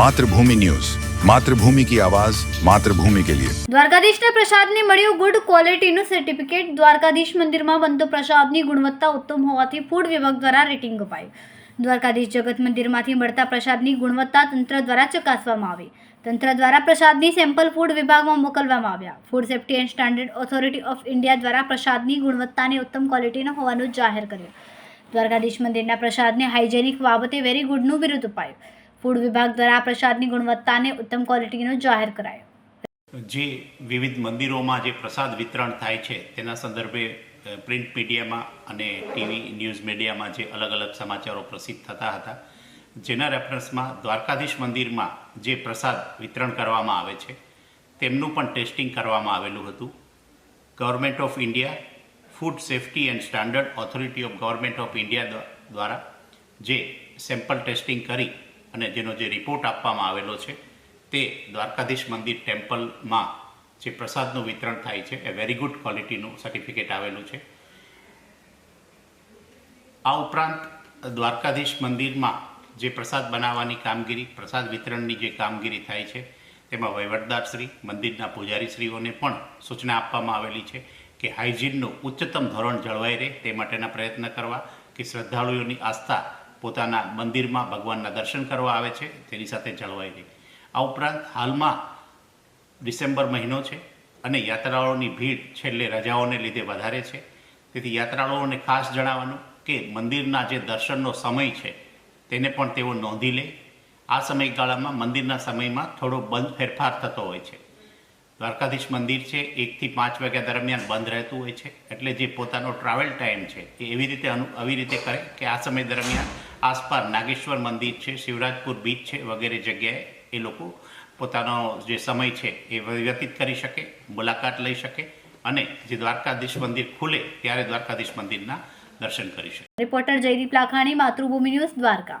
Mathrubhumi news. Mathrubhumi કી આવાજ, માતૃભૂમિ કે લિયે. દ્વારકાધીશને પ્રસાદને મળ્યું ગુડ ક્વોલિટીનું સર્ટિફિકેટ. દ્વારકાધીશ મંદિરમાં બનતો પ્રસાદની ગુણવત્તા ઉત્તમ હોવાથી ફૂડ વિભાગ દ્વારા રેટિંગ અપાયું. દ્વારકાધીશ જગત મંદિરમાંથી મળતા પ્રસાદની ગુણવત્તા તંત્ર દ્વારા ચકાસવામાં આવી. તંત્ર દ્વારા પ્રસાદની સેમ્પલ ફૂડ વિભાગમાં મોકલવામાં આવ્યા. Food safety and standard authority of India દ્વારા પ્રસાદની ગુણવત્તાને ઉત્તમ ક્વોલિટીનો હોવાનું જાહેર કર્યું. દ્વારકાધીશ મંદિરના પ્રસાદને હાઇજેનિક બાબતે વેરી ગુડનું વિરુદ્ધ અપાયું. ફૂડ વિભાગ દ્વારા આ પ્રસાદની ગુણવત્તાને ઉત્તમ ક્વોલિટીનો જાહેર કરાયો. જે વિવિધ મંદિરોમાં જે પ્રસાદ વિતરણ થાય છે, તેના સંદર્ભે પ્રિન્ટ મીડિયામાં અને ટીવી ન્યૂઝ મીડિયામાં જે અલગ અલગ સમાચારો પ્રસિદ્ધ થતા હતા. જેના રેફરન્સમાં દ્વારકાધીશ મંદિરમાં જે પ્રસાદ વિતરણ કરવામાં આવે છે, તેમનું પણ ટેસ્ટિંગ કરવામાં આવેલું હતું. Government of India food safety and standard authority of government of India દ્વારા જે સેમ્પલ ટેસ્ટિંગ કરી અને જેનો જે રિપોર્ટ આપવામાં આવેલો છે, તે દ્વારકાધીશ મંદિર ટેમ્પલમાં જે પ્રસાદનું વિતરણ થાય છે, એ વેરી ગુડ ક્વોલિટીનું સર્ટિફિકેટ આવેલું છે. આ ઉપરાંત દ્વારકાધીશ મંદિરમાં જે પ્રસાદ બનાવવાની કામગીરી, પ્રસાદ વિતરણની જે કામગીરી થાય છે, તેમાં વહીવટદારશ્રી, મંદિરના પૂજારીશ્રીઓને પણ સૂચના આપવામાં આવેલી છે કે હાઇજીનનું ઉચ્ચતમ ધોરણ જળવાઈ રહે તે માટેના પ્રયત્ન કરવા, કે શ્રદ્ધાળુઓની આસ્થા પોતાના મંદિરમાં ભગવાનના દર્શન કરવા આવે છે, તેની સાથે જળવાઈ રહી. આ ઉપરાંત હાલમાં ડિસેમ્બર મહિનો છે અને યાત્રાળુઓની ભીડ છેલ્લે રજાઓને લીધે વધારે છે. તેથી યાત્રાળુઓને ખાસ જણાવવાનું કે મંદિરના જે દર્શનનો સમય છે, તેને પણ તેઓ નોંધી લે. આ સમયગાળામાં મંદિરના સમયમાં થોડો બંધ ફેરફાર થતો હોય છે. દ્વારકાધીશ મંદિર છે, એકથી પાંચ વાગ્યા દરમિયાન બંધ રહેતું હોય છે. એટલે જે પોતાનો ટ્રાવેલ ટાઈમ છે, એ એવી રીતે આવી રીતે કરે કે આ સમય દરમિયાન આસપાસ નાગેશ્વર મંદિર છે, શિવરાજપુર બીચ છે વગેરે જગ્યાએ એ લોકો પોતાનો જે સમય છે, એ વ્યતીત કરી શકે, મુલાકાત લઈ શકે અને જે દ્વારકાધીશ મંદિર ખુલે ત્યારે દ્વારકાધીશ મંદિરના દર્શન કરી શકે. Reporter Jaydeep Lakhani, Mathrubhumi news Dwarka.